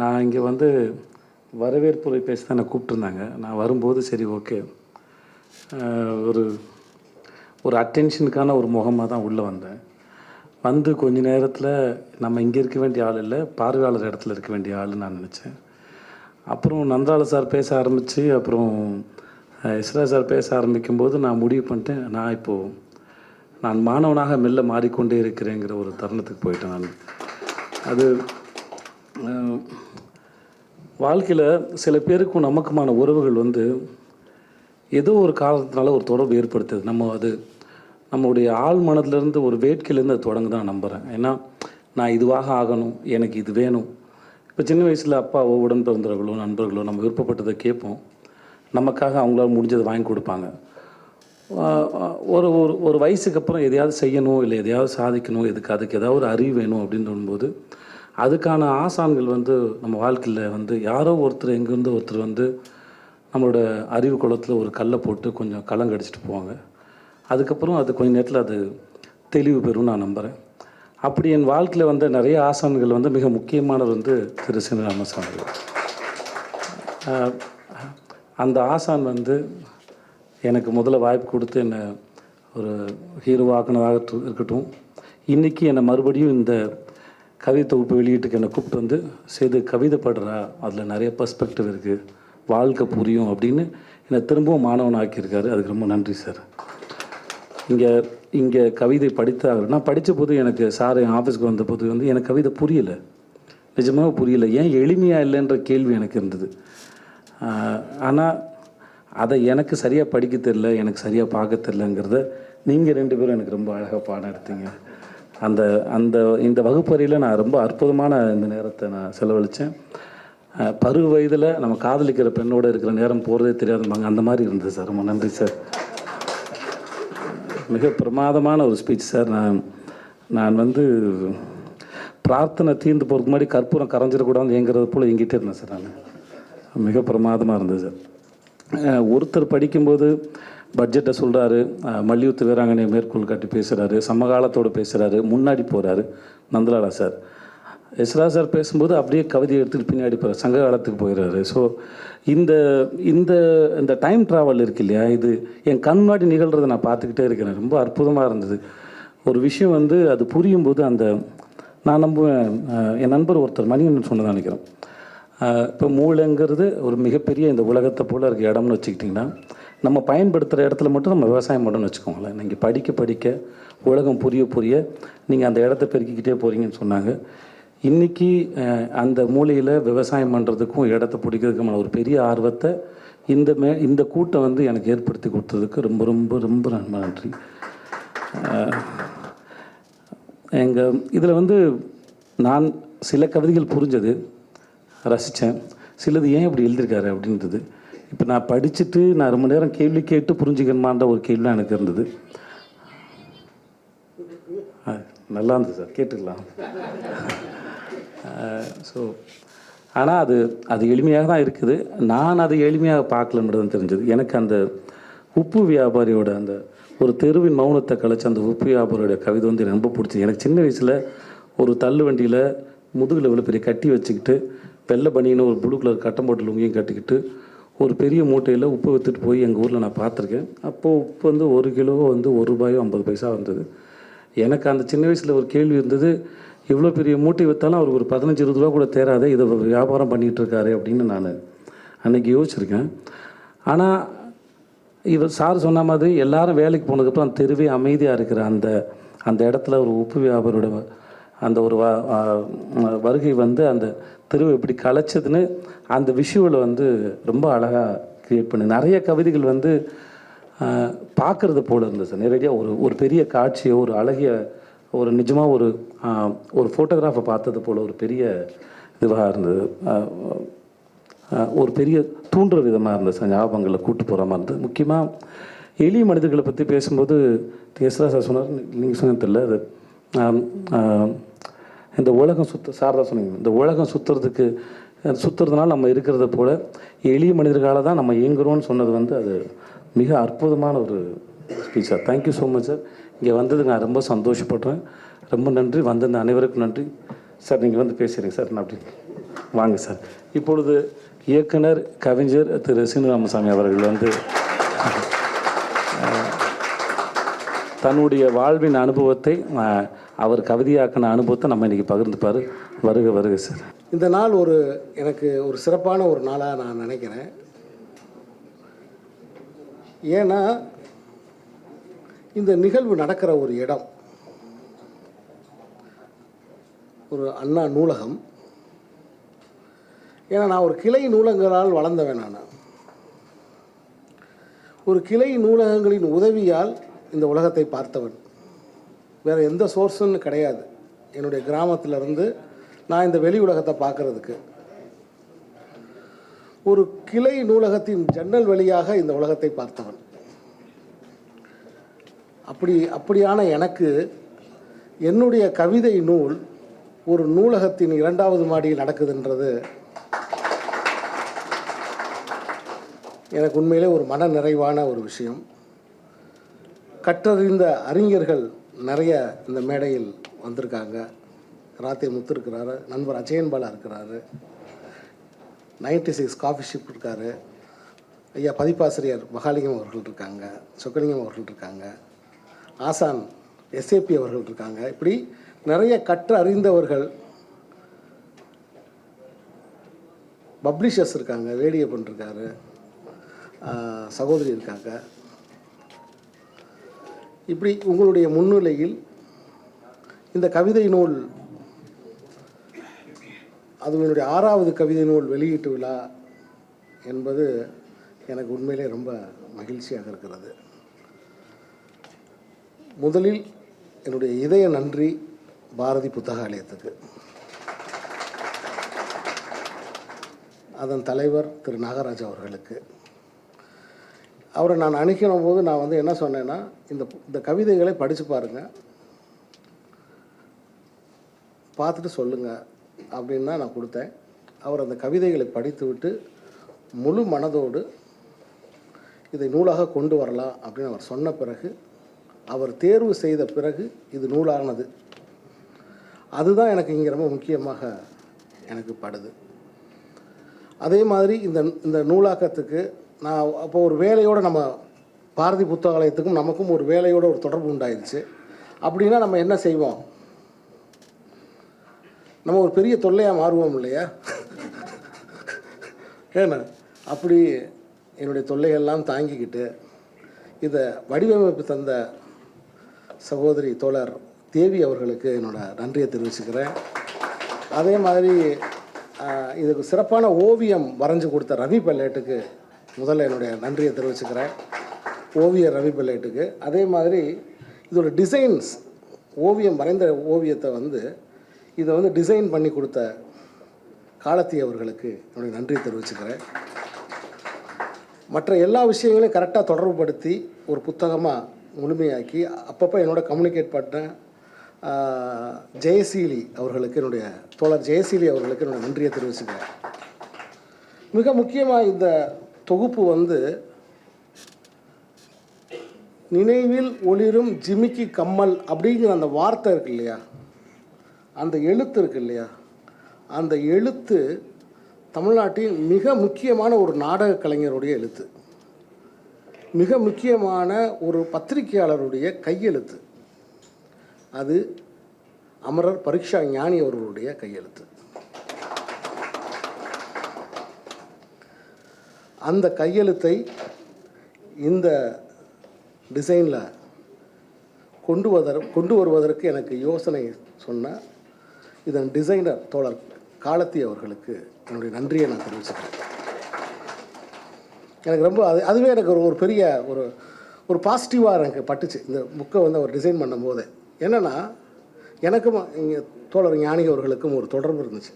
நான் இங்கே வந்து வரவேற்புரை பேச தான் என்னை கூப்பிட்டுருந்தாங்க. நான் வரும்போது சரி ஓகே. ஒரு ஒரு அட்டென்ஷனுக்கான ஒரு முகமாக தான் உள்ளே வந்தேன். வந்து கொஞ்ச நேரத்தில் நம்ம இங்கே இருக்க வேண்டிய ஆள் இல்லை பார்வையாளர் இடத்துல இருக்க வேண்டிய ஆள்னு நான் நினச்சேன். அப்புறம் நந்தாள சார் பேச ஆரம்பித்து அப்புறம் இஸ்ரா சார் பேச ஆரம்பிக்கும்போது நான் முடிவு பண்ணிட்டேன். நான் இப்போது நான் மாணவனாக மெல்ல மாறிக்கொண்டே இருக்கிறேங்கிற ஒரு தருணத்துக்கு போயிட்டேன் நான். அது வாழ்க்கையில் சில பேருக்கும் நமக்குமான உறவுகள் வந்து ஏதோ ஒரு காரணத்தினால ஒரு தொடர்பு ஏற்படுத்துது. நம்ம அது நம்மளுடைய ஆள் மனதிலேருந்து ஒரு வேட்கையிலேருந்து அது தொடங்க தான் நம்புகிறேன் ஏன்னா நான் இதுவாக ஆகணும் எனக்கு இது வேணும். இப்போ சின்ன வயசில் அப்பாவோ உடன் பிறந்தவர்களோ நண்பர்களோ நம்ம விருப்பப்பட்டதை கேட்போம். நமக்காக அவங்களால முடிஞ்சதை வாங்கி கொடுப்பாங்க. ஒரு ஒரு ஒரு வயசுக்கு அப்புறம் எதையாவது செய்யணும் இல்லை எதையாவது சாதிக்கணும் எதுக்கு அதுக்கு ஏதாவது ஒரு அறிவு வேணும் அப்படின்னு தோணும்போது அதுக்கான ஆசான்கள் வந்து நம்ம வாழ்க்கையில் வந்து யாரோ ஒருத்தர் எங்கேருந்து ஒருத்தர் வந்து நம்மளோட அறிவு குளத்தில் ஒரு கல்லை போட்டு கொஞ்சம் கலங்கடிச்சிட்டு போவாங்க. அதுக்கப்புறம் அது கொஞ்ச நேரத்தில் அது தெளிவு பெறும் நான் நம்புகிறேன் அப்படி என் வாழ்க்கையில் வந்த நிறைய ஆசான்கள் வந்து மிக முக்கியமானவர் வந்து திரு சின்ன ராமசாமி. அந்த ஆசான் வந்து எனக்கு முதல்ல வாய்ப்பு கொடுத்து என்னை ஒரு ஹீரோவாக்குனதாக இருக்கட்டும். இன்றைக்கி என்னை மறுபடியும் இந்த கவிதை தொகுப்பு வெளியீட்டுக்கு என்னை கூப்பிட்டு வந்து செய்து கவிதை படுறா அதில் நிறைய பர்ஸ்பெக்டிவ் இருக்குது வாழ்க்கை புரியும் அப்படின்னு என்னை திரும்பவும் மாணவன் ஆக்கியிருக்காரு. அதுக்கு ரொம்ப நன்றி சார் இங்கே இங்கே கவிதை படித்தாக நான் படித்த போது எனக்கு சார் என் ஆஃபீஸ்க்கு வந்த போது வந்து எனக்கு கவிதை புரியலை. நிஜமாக புரியல. ஏன் எளிமையாக இல்லைன்ற கேள்வி எனக்கு இருந்தது. ஆனால் அதை எனக்கு சரியாக படிக்க தெரில எனக்கு சரியாக பார்க்க தெரிலங்கிறத நீங்கள் ரெண்டு பேரும் எனக்கு ரொம்ப அழகாக பாடம் எடுத்தீங்க. அந்த அந்த இந்த வகுப்பறையில் நான் ரொம்ப அற்புதமான இந்த நேரத்தை நான் செலவழித்தேன் பருவ வயதில் நம்ம காதலிக்கிற பெண்ணோடு இருக்கிற நேரம் போகிறதே தெரியாதும்பாங்க. அந்த மாதிரி இருந்தது சார். ரொம்ப நன்றி சார். மிக பிரமாதமான ஒரு ஸ்பீச் சார். நான் நான் வந்து பிரார்த்தனை தீர்ந்து போகிறதுக்கு முன்னாடி கற்பூரம் கரைஞ்சிடக்கூடாது எங்கிறது போல் எங்கிட்டே இருந்தேன் சார் நான். மிக பிரமாதமாக இருந்தது சார். ஒருத்தர் படிக்கும்போது பட்ஜெட்டை சொல்கிறாரு மல்யுத்த வீராங்கனை மேற்கோள் காட்டி பேசுகிறாரு சமகாலத்தோடு பேசுகிறாரு முன்னாடி போகிறாரு நந்தலாலா சார். எஸ்ரா சார் பேசும்போது அப்படியே கவிதை எடுத்துட்டு பின்னாடி போகிறார் சங்க காலத்துக்கு போயிடுறாரு ஸோ இந்த இந்த இந்த டைம் ட்ராவல் இருக்கு இல்லையா இது என் கண் முன்னாடி நிகழ்கிறத நான் பார்த்துக்கிட்டே இருக்கிறேன். ரொம்ப அற்புதமாக இருந்தது. ஒரு விஷயம் வந்து அது புரியும் போது அந்த நான் நம்புவேன் என் நண்பர் ஒருத்தர் மணிகண்டன் சொன்னதான் நினைக்கிறேன். இப்போ மூளைங்கிறது ஒரு மிகப்பெரிய இந்த உலகத்தை போல் இருக்க இடம்னு வச்சுக்கிட்டிங்கன்னா நம்ம பயன்படுத்துகிற இடத்துல மட்டும் நம்ம விவசாயம் பண்ணணும்னு வச்சுக்கோங்களேன். நீங்கள் படிக்க படிக்க உலகம் புரிய புரிய நீங்கள் அந்த இடத்த பெருக்கிக்கிட்டே போகிறீங்கன்னு சொன்னாங்க. இன்றைக்கி அந்த மூலையில் விவசாயம் பண்ணுறதுக்கும் இடத்த பிடிக்கிறதுக்குமான ஒரு பெரிய ஆர்வத்தை இந்த மே இந்த கூட்டம் வந்து எனக்கு ஏற்படுத்தி கொடுத்ததுக்கு ரொம்ப ரொம்ப ரொம்ப ரொம்ப நன்றி எங்கள் இதில் வந்து நான் சில கவிதைகள் புரிஞ்சது ரசித்தேன் சிலது ஏன் இப்படி எழுதியிருக்காரு அப்படின்றது. இப்போ நான் படிச்சுட்டு நான் ரொம்ப நேரம் கேள்வி கேட்டு புரிஞ்சுக்கணுமான்ற ஒரு கேள்வி எனக்கு இருந்தது. நல்லா இருந்தது சார். கேட்டுக்கலாம். ஸோ ஆனால் அது அது எளிமையாக தான் இருக்குது. நான் அதை எளிமையாக பார்க்கலன்றது தெரிஞ்சது. எனக்கு அந்த உப்பு வியாபாரியோட அந்த ஒரு தெருவின் மௌனத்தை கழிச்சு அந்த உப்பு வியாபாரியோட கவிதை வந்து எனக்கு ரொம்ப பிடிச்சது. எனக்கு சின்ன வயசில் ஒரு தள்ளு வண்டியில் முதுகில் இவ்வளோ பெரிய கட்டி வச்சுக்கிட்டு வெள்ளை பனியனும் ஒரு ப்ளூ கலர் கட்டம் போட்டு லுங்கியும் கட்டிக்கிட்டு ஒரு பெரிய மூட்டையில் உப்பு விற்றுட்டு போய் எங்கள் ஊரில் நான் பார்த்துருக்கேன். அப்போது உப்பு வந்து ஒரு கிலோ வந்து ஒரு ரூபாயோ ஐம்பது பைசா வந்தது. எனக்கு அந்த சின்ன வயசில் ஒரு கேள்வி இருந்தது இவ்வளோ பெரிய மூட்டை விற்றாலும் அவருக்கு ஒரு பதினஞ்சு இருபது ரூபா கூட தேராதே இதை வியாபாரம் பண்ணிகிட்டு இருக்காரு அப்படின்னு நான் அன்றைக்கி யோசிச்சிருக்கேன். ஆனால் இவர் சார் சொன்ன மாதிரி எல்லாரும் வேலைக்கு போனதுக்கப்புறம் அந்த தெருவே அமைதியாக இருக்கிற அந்த அந்த இடத்துல ஒரு உப்பு வியாபாரோட அந்த ஒரு வருகை வந்து அந்த தெருவை எப்படி கலைச்சதுன்னு அந்த விஷுவலை வந்து ரொம்ப அழகாக க்ரியேட் பண்ணி நிறைய கவிதைகள் வந்து பார்க்குறது போல் இருந்தது. சார் நேரடியாக ஒரு ஒரு பெரிய காட்சியோ ஒரு அழகிய ஒரு நிஜமாக ஒரு ஒரு ஃபோட்டோகிராஃபை பார்த்தது போல் ஒரு பெரிய இதுவாக இருந்தது. ஒரு பெரிய தூண்டுற விதமாக இருந்தது சார் ஞாபகங்களை கூட்டு போகிற மாதிரி இருந்தது. முக்கியமாக எளிய மனிதர்களை பற்றி பேசும்போது எஸ்ரா சார் சொன்னார் நீங்கள் சொன்னது தெரியல அது இந்த உலகம் சுத்த சாரதா சொன்னீங்க. இந்த உலகம் சுற்றுறதுக்கு சுற்றுறதுனால நம்ம இருக்கிறத போல எளிய மனிதர்களால் தான் நம்ம இயங்குறோம்னு சொன்னது வந்து அது மிக அற்புதமான ஒரு speech sir thank you so much sir இங்கே வந்தது நான் ரொம்ப சந்தோஷப்படுறேன். ரொம்ப நன்றி. வந்திருந்த அனைவருக்கும் நன்றி. சார் நீங்கள் வந்து பேசுகிறீங்க சார் நான் அப்படி வாங்க சார் இப்பொழுது இயக்குனர் கவிஞர் திரு சீனிராமசாமி அவர்கள் வந்து தன்னுடைய வாழ்வின் அனுபவத்தை அவர் கவிதையாக்கின அனுபவத்தை நம்ம இன்றைக்கி பகிர்ந்துப்பார். வருக வருக சார் இந்த நாள் ஒரு எனக்கு ஒரு சிறப்பான ஒரு நாளாக நான் நினைக்கிறேன். ஏன்னா இந்த நிகழ்வு நடக்கிற ஒரு இடம் ஒரு அண்ணா நூலகம். ஏன்னா நான் ஒரு கிளை நூலகங்களால் வளர்ந்தவன் நான். ஒரு கிளை நூலகங்களின் உதவியால் இந்த உலகத்தை பார்த்தவன். வேறு எந்த சோர்ஸுன்னு கிடையாது. என்னுடைய கிராமத்துல இருந்து நான் இந்த வெளி உலகத்தை பார்க்கறதுக்கு. ஒரு கிளை நூலகத்தின் ஜன்னல் வழியாக இந்த உலகத்தை பார்த்தவன். அப்படி அப்படியான எனக்கு என்னுடைய கவிதை நூல் ஒரு நூலகத்தின் இரண்டாவது மாடியில் நடக்குதுன்றது எனக்கு உண்மையிலே ஒரு மன நிறைவான ஒரு விஷயம். கற்றறிந்த அறிஞர்கள் நிறைய இந்த மேடையில் வந்திருக்காங்க. ராத்திரி முத்து இருக்கிறாரு நண்பர் அஜயன் பாலா இருக்கிறாரு. நைன்டி சிக்ஸ் காஃபி ஷிப் இருக்காரு. ஐயா பதிப்பாசிரியர் மகாலிங்கம் அவர்கள் இருக்காங்க சொக்கலிங்கம் அவர்கள் இருக்காங்க. ஆசான் எஸ்ஏபி அவர்கள் இருக்காங்க. இப்படி நிறைய கற்று அறிந்தவர்கள் பப்ளிஷர்ஸ் இருக்காங்க வேடியப்பன் இருக்காரு சகோதரி இருக்காங்க. இப்படி உங்களுடைய முன்னிலையில் இந்த கவிதை நூல் அது என்னுடைய ஆறாவது கவிதை நூல் வெளியீட்டு விழா என்பது எனக்கு உண்மையிலே ரொம்ப மகிழ்ச்சியாக இருக்கிறது. முதலில் என்னுடைய இதய நன்றி பாரதி புத்தகாலயத்துக்கு அதன் தலைவர் திரு நாகராஜ் அவர்களுக்கு. அவரை நான் அணுகின போது நான் வந்து என்ன சொன்னேன்னா இந்த இந்த கவிதைகளை படித்து பாருங்கள் பார்த்துட்டு சொல்லுங்கள் அப்படின்னு தான் நான் கொடுத்தேன். அவர் அந்த கவிதைகளை படித்துவிட்டு முழு மனதோடு இதை நூலாக கொண்டு வரலாம் அப்படின்னு அவர் சொன்ன பிறகு அவர் தேர்வு செய்த பிறகு இது நூலானது. அதுதான் எனக்கு இங்கே ரொம்ப முக்கியமாக எனக்கு படுது. அதே மாதிரி இந்த இந்த நூலாக்கத்துக்கு நான் அப்போ ஒரு வேலையோடு நம்ம பாரதி புத்தகாலயத்துக்கும் நமக்கும் ஒரு வேலையோட ஒரு தொடர்பு உண்டாயிருச்சு. அப்படின்னா நம்ம என்ன செய்வோம்? நம்ம ஒரு பெரிய தொல்லையாக மாறுவோம் இல்லையா? ஏன்னா அப்படி என்னுடைய தொல்லைகள்லாம் தாங்கிக்கிட்டு இதை வடிவமைப்பு தந்த சகோதரி தோழர் தேவி அவர்களுக்கு என்னோடய நன்றியை தெரிவிச்சுக்கிறேன். அதே மாதிரி இதுக்கு சிறப்பான ஓவியம் வரைஞ்சு கொடுத்த ரவி பல்லேட்டுக்கு முதல்ல என்னுடைய நன்றியை தெரிவிச்சுக்கிறேன். ஓவியர் ரவி பிள்ளைட்டுக்கு அதே மாதிரி இதோட டிசைன்ஸ் ஓவியம் வரைந்த ஓவியத்தை வந்து இதை வந்து டிசைன் பண்ணி கொடுத்த காலத்தி அவர்களுக்கு என்னுடைய நன்றியை தெரிவிச்சுக்கிறேன். மற்ற எல்லா விஷயங்களையும் கரெக்டாக தொடர்புபடுத்தி ஒரு புத்தகமாக முழுமையாக்கி அப்பப்போ என்னோட கம்யூனிகேட் பண்ண ஜெயசீலி அவர்களுக்கு என்னுடைய தோழர் ஜெயசீலி அவர்களுக்கு என்னுடைய நன்றியை தெரிவிச்சுக்கிறேன். மிக முக்கியமாக இந்த தொகுப்பு வந்து நினைவில் ஒளிரும் ஜிமிக்கி கம்மல் அப்படிங்கிற அந்த வார்த்தை இருக்கு இல்லையா? அந்த எழுத்து இருக்கு இல்லையா? அந்த எழுத்து தமிழ்நாட்டின் மிக முக்கியமான ஒரு நாடக கலைஞருடைய எழுத்து. மிக முக்கியமான ஒரு பத்திரிகையாளருடைய கையெழுத்து. அது அமரர் பரீட்சா ஞானி அவர்களுடைய கையெழுத்து. அந்த கையெழுத்தை இந்த டிசைனில் கொண்டு வதர் கொண்டு வருவதற்கு எனக்கு யோசனை சொன்ன இதன் டிசைனர் தோழர் காலத்தி அவர்களுக்கு என்னுடைய நன்றியை நான் தெரிவிச்சுக்கிறேன். எனக்கு ரொம்ப அது அதுவே எனக்கு ஒரு ஒரு பெரிய ஒரு ஒரு பாசிட்டிவாக எனக்கு பட்டுச்சு. இந்த புக்கை வந்து அவர் டிசைன் பண்ணும்போது. என்னென்னா எனக்கும் இங்கே தோழர் ஞானி அவர்களுக்கும் ஒரு தொடர்பு இருந்துச்சு.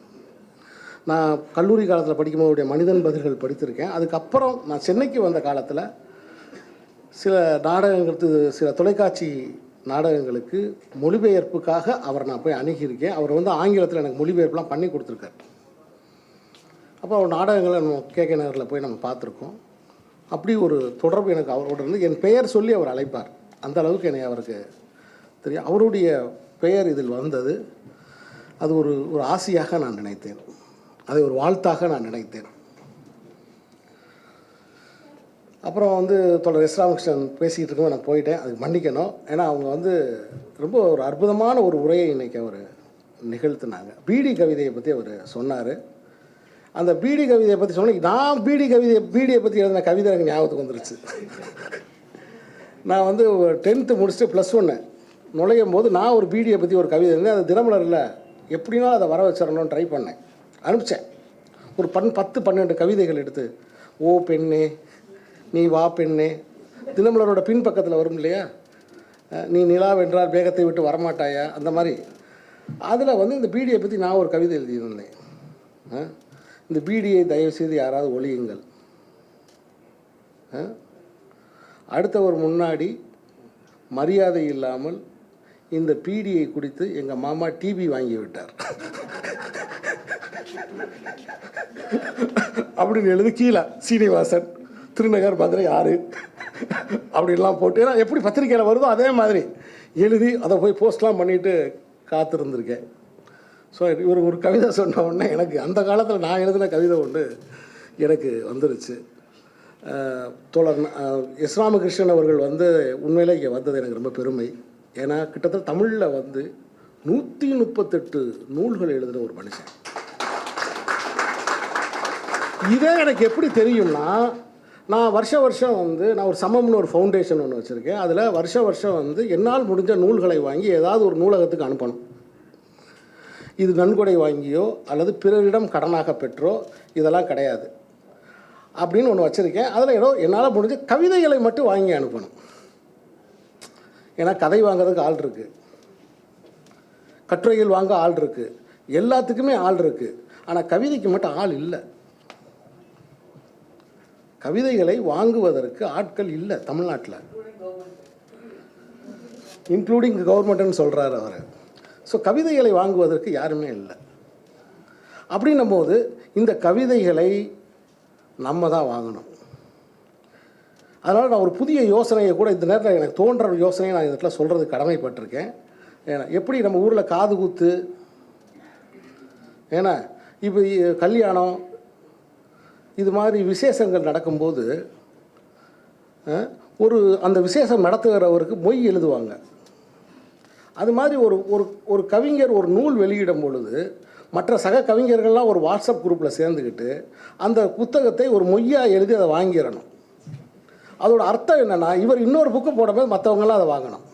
நான் கல்லூரி காலத்தில் படிக்கும்போது மனிதன் பதில்கள் படித்திருக்கேன். அதுக்கப்புறம் நான் சென்னைக்கு வந்த காலத்தில் சில நாடகங்களுக்கு சில தொலைக்காட்சி நாடகங்களுக்கு மொழிபெயர்ப்புக்காக அவர் நான் போய் அணுகியிருக்கேன். அவர் வந்து ஆங்கிலத்தில் எனக்கு மொழிபெயர்ப்புலாம் பண்ணி கொடுத்துருக்காரு. அப்போ அவர் நாடகங்களை நம்ம கேகே நகரில் போய் நம்ம பார்த்துருக்கோம். அப்படி ஒரு தொடர்பு எனக்கு அவரோட இருந்து. என் பெயர் சொல்லி அவர் அழைப்பார். அந்த அளவுக்கு என்னை அவருக்கு தெரியும். அவருடைய பெயர் இதில் வந்தது. அது ஒரு ஒரு ஆசையாக நான் நினைத்தேன். அதை ஒரு வாழ்த்தாக நான் நினைத்தேன். அப்புறம் வந்து தொடர் எஸ் ராமகிருஷ்ணன் பேசிக்கிட்டு இருக்கோம் நான் போயிட்டேன். அதுக்கு மன்னிக்கணும். ஏன்னா அவங்க வந்து ரொம்ப ஒரு அற்புதமான ஒரு உரையை இன்னைக்கு அவர் நிகழ்த்தினாங்க. பீடி கவிதையை பற்றி அவர் சொன்னார். அந்த பீடி கவிதையை பற்றி சொன்ன நான் பீடி கவிதையை பீடியை பற்றி எழுதின கவிதை எனக்கு ஞாபகத்துக்கு வந்துருச்சு. நான் வந்து டென்த்து முடிச்சுட்டு ப்ளஸ் ஒன்று நுழையும் போது நான் ஒரு பீடியை பற்றி ஒரு கவிதை இருந்தேன் அது தினமலரில் எப்படின்னா அதை வர வச்சிடணும்னு ட்ரை பண்ணேன். அனுப்பிச்சேன். ஒரு பன் பத்து பன்னெண்டு கவிதைகள் எடுத்து ஓ பெண்ணே நீ வா பெண்ணே. தினமலரோட பின்பக்கத்தில் வரும் இல்லையா? நீ நிலா வென்றால் வேகத்தை விட்டு வரமாட்டாயா? அந்த மாதிரி. அதில் வந்து இந்த பீடியை பற்றி நான் ஒரு கவிதை எழுதியிருந்தேன். இந்த பீடியை தயவுசெய்து யாராவது ஒழியுங்கள். அடுத்தவர் முன்னாடி மரியாதை இல்லாமல் இந்த பீடியை குடித்து எங்கள் மாமா டிவி வாங்கி விட்டார். அப்படின்னு எழுதி கீழே சீனிவாசன் திருநகர் மதுரை ஆறு அப்படின்லாம் போட்டு ஏன்னா எப்படி பத்திரிக்கையில் வருதோ அதே மாதிரி எழுதி அதை போய் போஸ்ட்லாம் பண்ணிட்டு காத்திருந்திருக்கேன். ஸோ இவர் ஒரு கவிதை சொன்ன உடனே எனக்கு அந்த காலத்தில் நான் எழுதின கவிதை ஒன்று எனக்கு வந்துருச்சு. அஹ், தோழர் எஸ் ராமகிருஷ்ணன் அவர்கள் வந்து உண்மையிலே இங்கே வந்தது எனக்கு ரொம்ப பெருமை. ஏன்னா கிட்டத்தட்ட தமிழில் வந்து நூற்றி முப்பத்தெட்டு நூல்கள் எழுதின ஒரு மனுஷன். இதே எனக்கு எப்படி தெரியும்னா நான் வருஷ வருஷம் வந்து நான் ஒரு சமம்னு ஒரு ஃபவுண்டேஷன் ஒன்று வச்சுருக்கேன். அதில் வருஷ வருஷம் வந்து என்னால் முடிஞ்ச நூல்களை வாங்கி ஏதாவது ஒரு நூலகத்துக்கு அனுப்பணும். இது நன்கொடை வாங்கியோ அல்லது பிறரிடம் கடனாக பெற்றோ இதெல்லாம் கிடையாது. அப்படின்னு ஒன்று வச்சுருக்கேன். அதில் ஏதோ என்னால் முடிஞ்ச கவிதைகளை மட்டும் வாங்கி அனுப்பணும். ஏன்னா கதை வாங்குறதுக்கு ஆள் இருக்குது கட்டுரைகள் வாங்க ஆள் இருக்குது எல்லாத்துக்குமே ஆள் இருக்குது ஆனால் கவிதைக்கு மட்டும் ஆள் இல்லை. கவிதைகளை வாங்குவதற்கு ஆட்கள் இல்லை தமிழ்நாட்டில். இன்க்ளூடிங் கவர்மெண்ட்னு சொல்கிறார் அவர். ஸோ கவிதைகளை வாங்குவதற்கு யாருமே இல்லை. அப்படின்னும் போது இந்த கவிதைகளை நம்ம தான் வாங்கணும். அதனால் நான் ஒரு புதிய யோசனையை கூட இந்த நேரத்தில் எனக்கு தோன்ற ஒரு யோசனையை நான் இந்த இடத்துல சொல்கிறது கடமைப்பட்டிருக்கேன். ஏன்னா எப்படி நம்ம ஊரில் காது குத்து ஏன்னா இப்போ கல்யாணம் இது மாதிரி விசேஷங்கள் நடக்கும்போது ஒரு அந்த விசேஷம் நடத்துகிறவருக்கு மொய் எழுதுவாங்க. அது மாதிரி ஒரு ஒரு ஒரு கவிஞர் ஒரு நூல் வெளியிடும் பொழுது மற்ற சக கவிஞர்கள்லாம் ஒரு வாட்ஸ்அப் குரூப்பில் சேர்ந்துக்கிட்டு அந்த புத்தகத்தை ஒரு மொய்யாக எழுதி அதை வாங்கிடணும். அதோட அர்த்தம் என்னென்னா இவர் இன்னொரு புக்கு போடும்போது மற்றவங்களாம் அதை வாங்கணும்.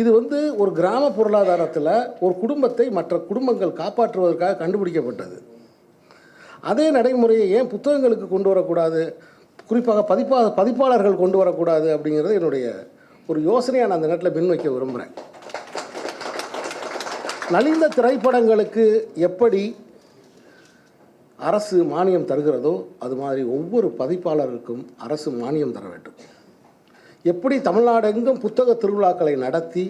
இது வந்து ஒரு கிராம பொருளாதாரத்தில் ஒரு குடும்பத்தை மற்ற குடும்பங்கள் காப்பாற்றுவதற்காக கண்டுபிடிக்கப்பட்டது. அதே நடைமுறையை ஏன் புத்தகங்களுக்கு கொண்டு வரக்கூடாது? குறிப்பாக பதிப்பா பதிப்பாளர்கள் கொண்டு வரக்கூடாது அப்படிங்கிறது என்னுடைய ஒரு யோசனையை நான் அந்த நேரத்தில் பின்வைக்க விரும்புகிறேன் நலிந்த திரைப்படங்களுக்கு எப்படி அரசு மானியம் தருகிறதோ அது மாதிரி ஒவ்வொரு பதிப்பாளருக்கும் அரசு மானியம் தர வேண்டும். எப்படி தமிழ்நாடெங்கும் புத்தக திருவிழாக்களை நடத்தி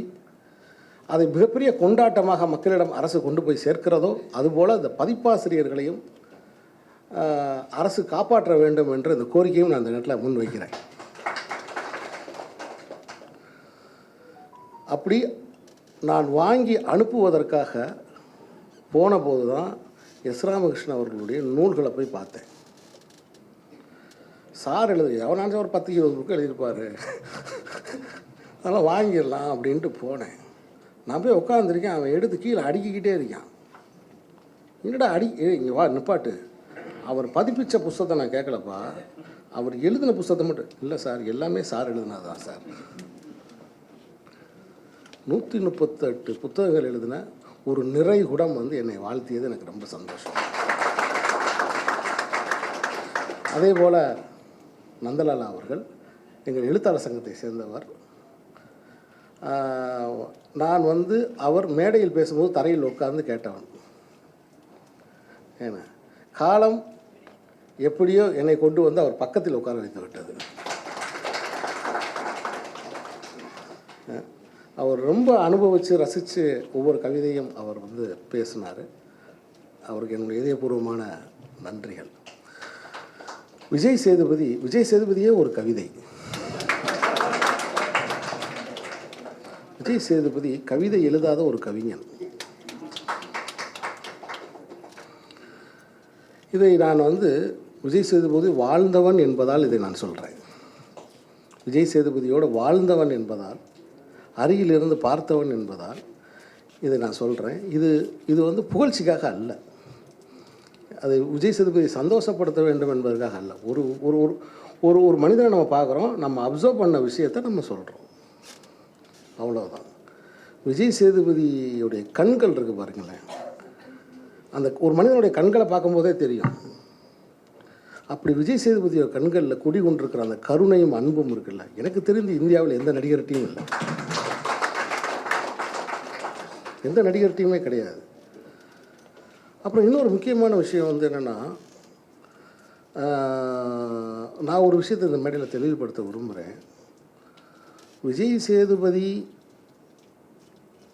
அதை மிகப்பெரிய கொண்டாட்டமாக மக்களிடம் அரசு கொண்டு போய் சேர்க்கிறதோ அதுபோல் அந்த பதிப்பாசிரியர்களையும் அரசு காப்பாற்ற வேண்டும் என்ற இந்த கோரிக்கையும் நான் இந்த நேரத்தில் முன்வைக்கிறேன். அப்படி நான் வாங்கி அனுப்புவதற்காக போன போது தான் எஸ் ராமகிருஷ்ணன் அவர்களுடைய நூல்களை போய் பார்த்தேன். சார் எழுது எவனாச்சும் ஒரு பத்து இருபது புக்கு எழுதியிருப்பார். அதெல்லாம் வாங்கிடலாம் அப்படின்ட்டு போனேன். நான் போய் உட்காந்துருக்கேன் அவன் எடுத்து கீழே அடுக்கிக்கிட்டே இருக்கான். என்னடா அடி இங்கே வா நிப்பாட்டு. அவர் பதிப்பித்த புஸ்தகத்தை நான் கேட்கலப்பா. அவர் எழுதின புஸ்தகத்தை மட்டும். இல்லை சார் எல்லாமே சார் எழுதினதான் சார். நூற்றி முப்பத்தெட்டு புத்தகங்கள் எழுதின ஒரு நிறை குடம் வந்து என்னை வாழ்த்தியது எனக்கு ரொம்ப சந்தோஷம். அதே போல் நந்தலாலா அவர்கள் எங்கள் எழுத்தாளர் சங்கத்தை சேர்ந்தவர். நான் வந்து அவர் மேடையில் பேசும்போது தரையில் உட்கார்ந்து கேட்டவன். ஏன்னா காலம் எப்படியோ என்னை கொண்டு வந்து அவர் பக்கத்தில் உட்கார வைத்து விட்டது. அவர் ரொம்ப அனுபவித்து ரசித்து ஒவ்வொரு கவிதையும் அவர் வந்து பேசினார். அவருக்கு என்னுடைய இதயபூர்வமான நன்றிகள். விஜய் சேதுபதி விஜய் சேதுபதியே ஒரு கவிதை. விஜய் சேதுபதி கவிதை எழுதாத ஒரு கவிஞன். இதை நான் வந்து விஜய் சேதுபதி வாழ்ந்தவன் என்பதால் இதை நான் சொல்கிறேன் விஜய் சேதுபதியோடு வாழ்ந்தவன் என்பதால் அருகிலிருந்து பார்த்தவன் என்பதால் இதை நான் சொல்கிறேன் இது இது வந்து புகழ்ச்சிக்காக அல்ல. அது விஜய் சேதுபதி சந்தோஷப்படுத்த வேண்டும் என்பதற்காக அல்ல. ஒரு ஒரு ஒரு ஒரு ஒரு மனிதனை நம்ம பார்க்குறோம் நம்ம அப்சர்வ் பண்ண விஷயத்தை நம்ம சொல்கிறோம் அவ்வளோதான் விஜய் சேதுபதியுடைய கண்கள் இருக்குது பாருங்களேன். அந்த ஒரு மனிதனுடைய கண்களை பார்க்கும்போதே தெரியும். அப்படி விஜய் சேதுபதியோட கண்களில் குடி கொண்டிருக்கிற அந்த கருணையும் அன்பும் இருக்குல்ல? எனக்கு தெரிந்து இந்தியாவில் எந்த நடிகர் நடிகர்கிட்டையும் இல்லை. எந்த நடிகர் டீமே கிடையாது. அப்புறம் இன்னொரு முக்கியமான விஷயம் வந்து என்னென்னா நான் ஒரு விஷயத்தை இந்த மேடையில் தெளிவுபடுத்த விரும்புகிறேன் விஜய் சேதுபதி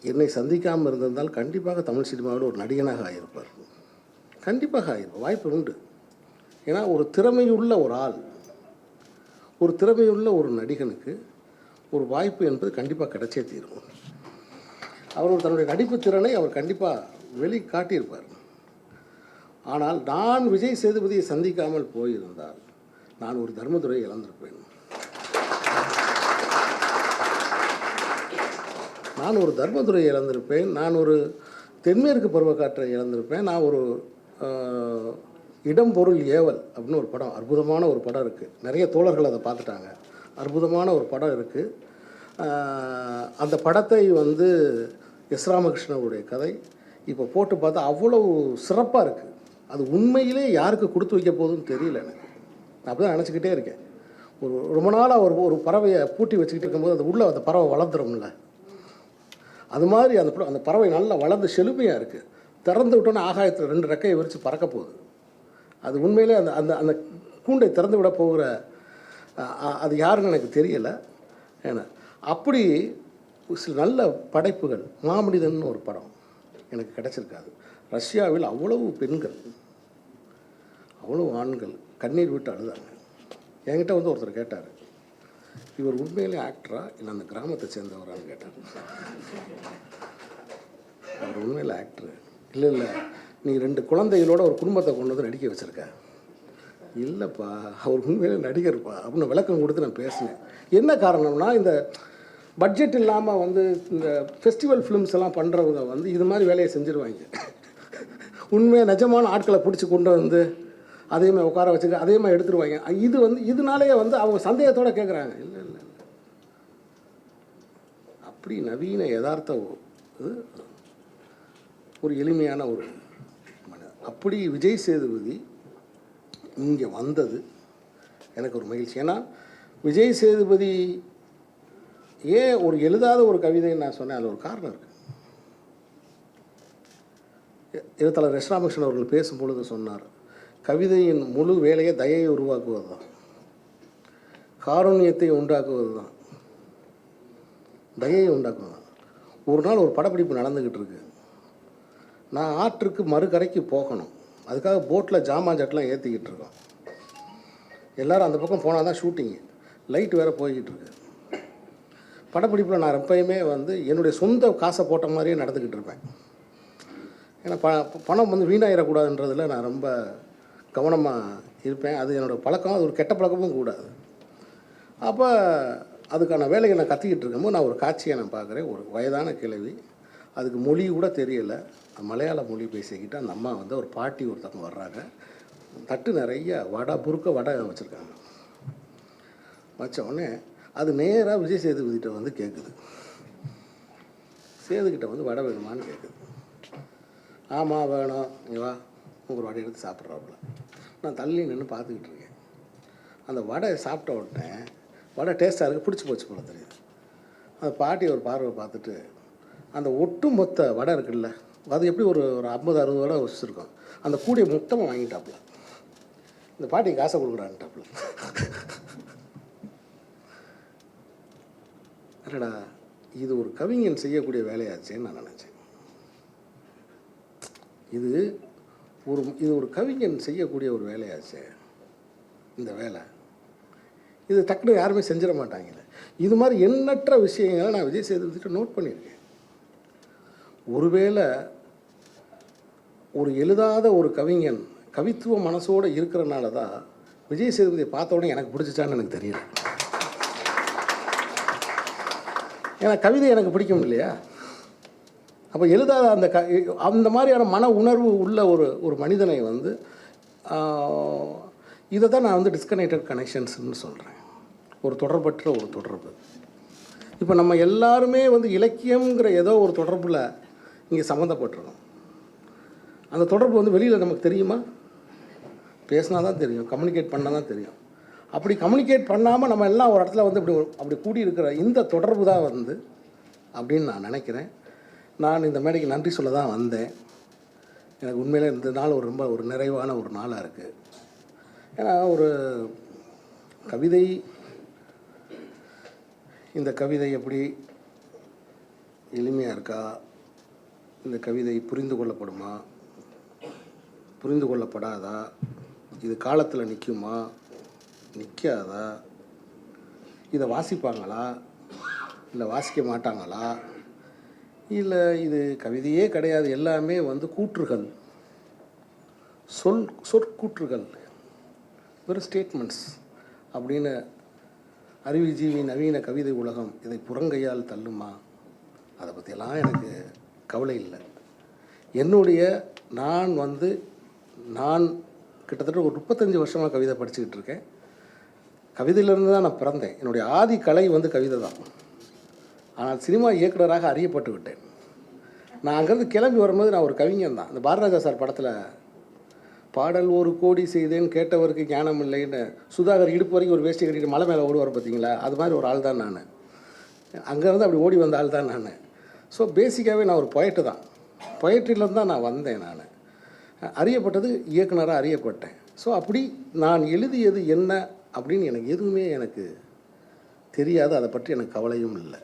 என்னை சந்திக்காமல் இருந்திருந்தால் கண்டிப்பாக தமிழ் சினிமாவில் ஒரு நடிகனாக ஆகியிருப்பார் கண்டிப்பாக ஆகிருப்பார் வாய்ப்பு உண்டு. ஏன்னா ஒரு திறமையுள்ள ஒரு ஆள் ஒரு திறமையுள்ள ஒரு நடிகனுக்கு ஒரு வாய்ப்பு என்பது கண்டிப்பாக கிடைச்சே தீரும். அவர் ஒரு தன்னுடைய நடிப்பு திறனை அவர் கண்டிப்பாக வெளி காட்டியிருப்பார் ஆனால் நான் விஜய் சேதுபதியை சந்திக்காமல் போயிருந்தால் நான் ஒரு தர்மதுரையை இழந்திருப்பேன். நான் ஒரு தர்மதுரையை இழந்திருப்பேன். நான் ஒரு தென்மேற்கு பருவக்காற்றை இழந்திருப்பேன். நான் ஒரு இடம் பொருள் ஏவல் அப்படின்னு ஒரு படம் அற்புதமான ஒரு படம் இருக்குது நிறைய தோழர்கள் அதை பார்த்துட்டாங்க. அற்புதமான ஒரு படம் இருக்குது அந்த படத்தை வந்து எஸ் ராமகிருஷ்ணனுடைய கதை. இப்போ போட்டு பார்த்தா அவ்வளவு சிறப்பாக இருக்குது அது உண்மையிலே யாருக்கு கொடுத்து வைக்க போகுதுன்னு தெரியல எனக்கு. நான் அப்படி தான் நினச்சிக்கிட்டே இருக்கேன். ஒரு ரொம்ப நாளாக ஒரு ஒரு பறவையை பூட்டி வச்சுக்கிட்டு இருக்கும்போது அது உள்ளே அந்த பறவை வளர்ந்துடும்ல அது மாதிரி அந்த அந்த பறவை நல்லா வளர்ந்து செழுமையாக இருக்குது திறந்து விட்டோன்னே ஆகாயத்தில் ரெண்டு ரெக்கையை விரித்து பறக்க போகுது. அது உண்மையிலே அந்த அந்த அந்த கூண்டை திறந்து விட போகிற அது யாருன்னு எனக்கு தெரியலை. ஏன்னா அப்படி சில நல்ல படைப்புகள் மாமனிதன் ஒரு படம் எனக்கு கிடைச்சிருக்காது. ரஷ்யாவில் அவ்வளவு பெண்கள் அவ்வளவு ஆண்கள் கண்ணீர் விட்டு அழுதாங்க. என்கிட்ட வந்து ஒருத்தர் கேட்டார் இவர் உண்மையிலே ஆக்டரா இல்லை அந்த கிராமத்தை சேர்ந்தவரான்னு கேட்டார். அவர் உண்மையில் ஆக்டரு இல்லை இல்லை. நீ ரெண்டு குழந்தைகளோட ஒரு குடும்பத்தை கொண்டு வந்து நடிக்க வச்சுருக்க. இல்லைப்பா அவர் உண்மையிலே நடிகர்ப்பா. அப்படின்னு விளக்கம் கொடுத்து நான் பேசினேன். என்ன காரணம்னா இந்த பட்ஜெட் இல்லாமல் வந்து இந்த ஃபெஸ்டிவல் ஃபிலிம்ஸ் எல்லாம் பண்ணுறவங்க வந்து இது மாதிரி வேலையை செஞ்சுருவாங்க. உண்மையாக நிஜமான ஆட்களை பிடிச்சி கொண்டு வந்து அதேமாதிரி உட்கார வச்சுக்க அதே மாதிரி எடுத்துருவாங்க. இது வந்து இதனாலேயே வந்து அவங்க சந்தேகத்தோடு கேட்குறாங்க இல்லை இல்லை அப்படி நவீன யதார்த்த இது ஒரு எளிமையான ஒரு அப்படி விஜய் சேதுபதி இங்கே வந்தது எனக்கு ஒரு மகிழ்ச்சி. ஏன்னா விஜய் சேதுபதி ஏன் ஒரு எழுதாத ஒரு கவிதைன்னு நான் சொன்னேன் அதில் ஒரு காரணம் இருக்குது எழுத்தாளர் எஸ் ராமகிருஷ்ணன் அவர்கள் பேசும்பொழுது சொன்னார் கவிதையின் முழு வேலையை தயையை உருவாக்குவது தான் காரூண்யத்தை உண்டாக்குவது தான் தயையை உண்டாக்குவது தான் ஒரு நாள் ஒரு படப்பிடிப்பு நடந்துக்கிட்டு இருக்குது நான் ஆற்றுக்கு மறுகரைக்கு போகணும். அதுக்காக போட்டில் ஜாமான் ஜட்டெலாம் ஏற்றிக்கிட்டு இருக்கோம் எல்லாரும் அந்த பக்கம் போனால் தான் ஷூட்டிங்கு லைட் வேறு போய்கிட்டு இருக்கு படப்பிடிப்பில் நான் எப்பயுமே வந்து என்னுடைய சொந்த காசை போட்ட மாதிரியே நடந்துக்கிட்டு இருப்பேன். ஏன்னா ப பணம் வந்து வீணாயிடக்கூடாதுன்றதில் நான் ரொம்ப கவனமாக இருப்பேன். அது என்னோடய பழக்கம் அது ஒரு கெட்ட பழக்கமும் கூடாது அப்போ அதுக்கான வேலையை நான் கற்றுக்கிட்டு இருக்கும்போது நான் ஒரு காட்சியை நான் பார்க்குறேன். ஒரு வயதான கிழவி. அதுக்கு மொழி கூட தெரியலை. மலையாள மொழி பேசிக்கிட்டு அந்த அம்மா வந்து ஒரு பாட்டி ஒருத்தவங்க வர்றாங்க. தட்டு நிறைய வடை புருக்க வடை வச்சுருக்காங்க. வச்ச உடனே அது நேராக விஜய் சேதுபதிகிட்ட வந்து கேட்குது சேதுக்கிட்ட வந்து வடை வேணுமான்னு கேட்குது ஆமாம் வேணும். வா. ஒரு வடை எடுத்து சாப்பிட்றாப்புல. நான் தள்ளி நின்று பார்த்துக்கிட்டு இருக்கேன். அந்த வடை சாப்பிட்ட உடனே வடை டேஸ்ட்டாக இருக்குது பிடிச்சி போச்சு போல தெரியுது. அந்த பாட்டி ஒரு பார்வை பார்த்துட்டு அந்த ஒட்டு மொத்த வடை இருக்குல்ல அது எப்படி ஒரு ஒரு ஐம்பது அறுபது வடை வச்சுருக்கோம். அந்த கூடிய மொத்தமாக வாங்கிட்டாப்புல. இந்த பாட்டி காசை கொடுக்குறான்ட்டாப்புல. அடடா இது ஒரு கவிஞன் செய்யக்கூடிய வேலையாச்சேன்னு நான் நினச்சேன். இது ஒரு இது ஒரு கவிஞன் செய்யக்கூடிய ஒரு வேலையாச்சே. இந்த வேலை. இது டக்குனு யாருமே செஞ்சிட மாட்டாங்களே இது மாதிரி எண்ணற்ற விஷயங்களை நான் விஜய் சேதுபதிட்ட நோட் பண்ணியிருக்கேன். ஒருவேளை ஒரு எழுதாத ஒரு கவிஞன் கவித்துவ மனசோடு இருக்கிறனால தான் விஜய் சேதுபதியை பார்த்த உடனே எனக்கு பிடிச்சிச்சான்னு எனக்கு தெரியல. ஏன்னா கவிதை எனக்கு பிடிக்கும் இல்லையா? அப்போ எழுதாத அந்த க அந்த மாதிரியான மன உணர்வு உள்ள ஒரு ஒரு மனிதனை வந்து இதை தான் நான் வந்து டிஸ்கனெக்டட் கனெக்ஷன்ஸ்னு சொல்கிறேன் ஒரு தொடர்பற்ற ஒரு தொடர்பு. இப்போ நம்ம எல்லாருமே வந்து இலக்கியங்கிற ஏதோ ஒரு தொடர்பில் இங்கே சம்மந்தப்பட்டிருக்கோம் அந்த தொடர்பு வந்து வெளியில் நமக்கு தெரியுமா? பேசினா தான் தெரியும் கம்யூனிகேட் பண்ணால் தான் தெரியும். அப்படி கம்யூனிகேட் பண்ணாமல் நம்ம எல்லாம் ஒரு இடத்துல வந்து இப்படி அப்படி கூடி இருக்கிற இந்த தொடர்பு தான் வந்து அப்படின்னு நான் நினைக்கிறேன். நான் இந்த மேடைக்கு நன்றி சொல்ல தான் வந்தேன். எனக்கு உண்மையிலே இந்த நாள் ஒரு ரொம்ப ஒரு நிறைவான ஒரு நாளாக இருக்குது ஏன்னா ஒரு கவிதை இந்த கவிதை எப்படி எளிமையாக இருக்கா? இந்த கவிதை புரிந்து கொள்ளப்படுமா? புரிந்து கொள்ளப்படாதா? இது காலத்தில் நிற்குமா நிற்காதா இதை வாசிப்பாங்களா? இல்லை வாசிக்க மாட்டாங்களா? இல்லை இது கவிதையே கிடையாது. எல்லாமே வந்து கூற்றுகள். சொல் சொற்கூற்றுகள். வெறும் ஸ்டேட்மெண்ட்ஸ் அப்படின்னு அறிவுஜீவி நவீன கவிதை உலகம் இதை புறங்கையால் தள்ளுமா? அதை பற்றியெல்லாம் எனக்கு கவலை இல்லை. என்னுடைய நான் வந்து நான் கிட்டத்தட்ட ஒரு முப்பத்தஞ்சு வருஷமாக கவிதை படிச்சுக்கிட்டு இருக்கேன். கவிதையிலேருந்து தான் நான் பிறந்தேன். என்னுடைய ஆதி கலை வந்து கவிதை தான். ஆனால் சினிமா இயக்குனராக அறியப்பட்டு விட்டேன். நான் அங்கேருந்து கிளம்பி வரும்போது நான் ஒரு கவிஞன் தான். இந்த பாரதராஜா சார் படத்தில் பாடல் ஒரு கோடி செய்தேன் கேட்டவருக்கு ஞானம் இல்லைன்னு சுதாகர் இடுப்பு வரைக்கும் ஒரு வேஷ்டி கட்டிட்டு மலை மேலே ஓடுவார் பார்த்தீங்களா அது மாதிரி ஒரு ஆள் தான் நான். அங்கேருந்து அப்படி ஓடி வந்த ஆள் தான் நான். ஸோ பேசிக்காகவே நான் ஒரு பொயட்டு தான். பொயட்ரியிலேருந்து தான் நான் வந்தேன் நான். அறியப்பட்டது இயக்குனராக அறியப்பட்டேன். ஸோ அப்படி நான் எழுதியது என்ன அப்படின்னு எனக்கு எதுவுமே எனக்கு தெரியாது. அதை பற்றி எனக்கு கவலையும் இல்லை.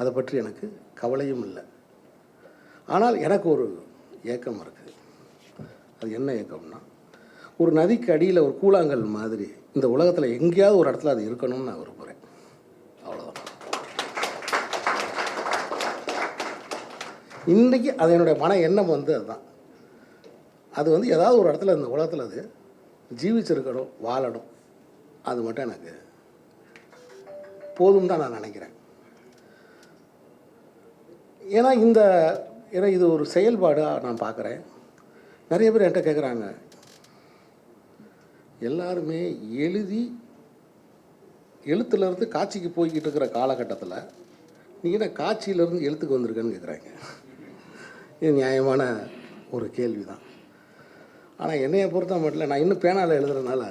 அதை பற்றி எனக்கு கவலையும் இல்லை. ஆனால் எனக்கு ஒரு ஏக்கம் இருக்குது அது என்ன ஏக்கம்னா ஒரு நதிக்கு அடியில் ஒரு கூழாங்கல் மாதிரி இந்த உலகத்தில் எங்கேயாவது ஒரு இடத்துல அது இருக்கணும்னு நான் விரும்புகிறேன் இன்றைக்கி அது என்னுடைய மன எண்ணம் வந்து அதுதான். அது வந்து ஏதாவது ஒரு இடத்துல இந்த உலகத்தில் அது ஜீவிச்சிருக்கணும் வாழணும். அது மட்டும் எனக்கு போதும் தான் நான் நினைக்கிறேன். ஏன்னா இந்த ஏன்னா இது ஒரு செயல்பாடாக நான் பார்க்குறேன். நிறைய பேர் என்கிட்ட கேட்குறாங்க எல்லாருமே எழுதி எழுத்துலேருந்து காட்சிக்கு போய்கிட்டு இருக்கிற காலகட்டத்தில் நீங்கள் என்ன காட்சியிலேருந்து எழுத்துக்கு வந்திருக்கேன்னு கேட்குறாங்க இது நியாயமான ஒரு கேள்வி தான் ஆனால் என்னையை பொறுத்த மட்டும் நான் இன்னும் பேனாவில் எழுதுறதுனால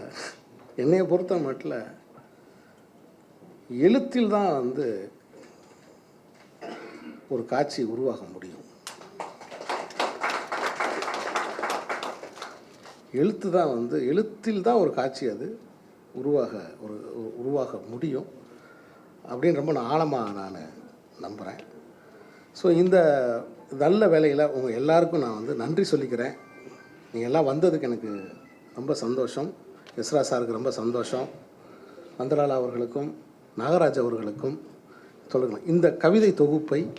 என்னையை பொறுத்த மட்டும் எழுத்தில் தான் வந்து ஒரு காட்சி உருவாக முடியும். எழுத்து தான் வந்து எழுத்தில் தான் ஒரு காட்சி அது உருவாக ஒரு- உருவாக முடியும். அப்படின்னு ரொம்ப நான் ஆழமாக நான் நம்புகிறேன் ஸோ இந்த நல்ல வேலையில் உங்கள் எல்லாருக்கும் நான் வந்து நன்றி சொல்லிக்கிறேன். நீங்கள் எல்லாம் வந்ததுக்கு எனக்கு ரொம்ப சந்தோஷம். எஸ்ரா சாருக்கு ரொம்ப சந்தோஷம். வந்தலால் அவர்களுக்கும் நாகராஜ் அவர்களுக்கும் சொல்லுங்கள் இந்த கவிதை தொகுப்பை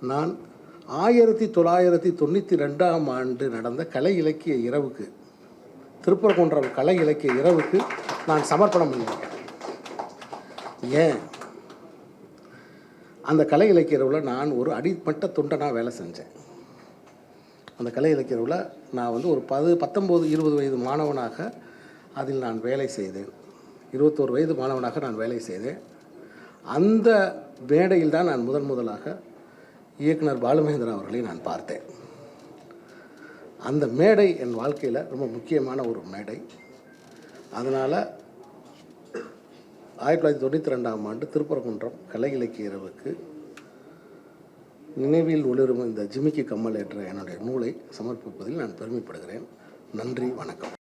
நான் ஆயிரத்தி தொள்ளாயிரத்தி தொண்ணூற்றி ரெண்டாம் ஆண்டு நடந்த கலை இலக்கிய இரவுக்கு திருப்பரங்குன்றம் கலை இலக்கிய இரவுக்கு நான் சமர்ப்பணம் பண்ணியிருக்கேன். ஏன்? அந்த கலை இலக்கிய நான் ஒரு அடிமட்ட தொண்டனாக வேலை செஞ்சேன். அந்த கலை இலக்கிய நான் வந்து ஒரு பது பத்தொம்போது இருபது வயது மாணவனாக அதில் நான் வேலை செய்தேன். இருபத்தோரு வயது மாணவனாக நான் வேலை செய்தேன். அந்த மேடையில் தான் நான் முதன் முதலாக இயக்குனர் பாலுமகேந்திரன் அவர்களை நான் பார்த்தேன். அந்த மேடை என் வாழ்க்கையில் ரொம்ப முக்கியமான ஒரு மேடை. அதனால் ஆயிரத்தி தொள்ளாயிரத்தி தொண்ணூற்றி ரெண்டாம் ஆண்டு திருப்பரங்குன்றம் கலை இலக்கிய இரவுக்கு நினைவில் ஒளிரும் இந்த ஜிமிக்கி கம்மல் என்ற என்னுடைய நூலை சமர்ப்பிப்பதில் நான் பெருமைப்படுகிறேன். நன்றி வணக்கம்.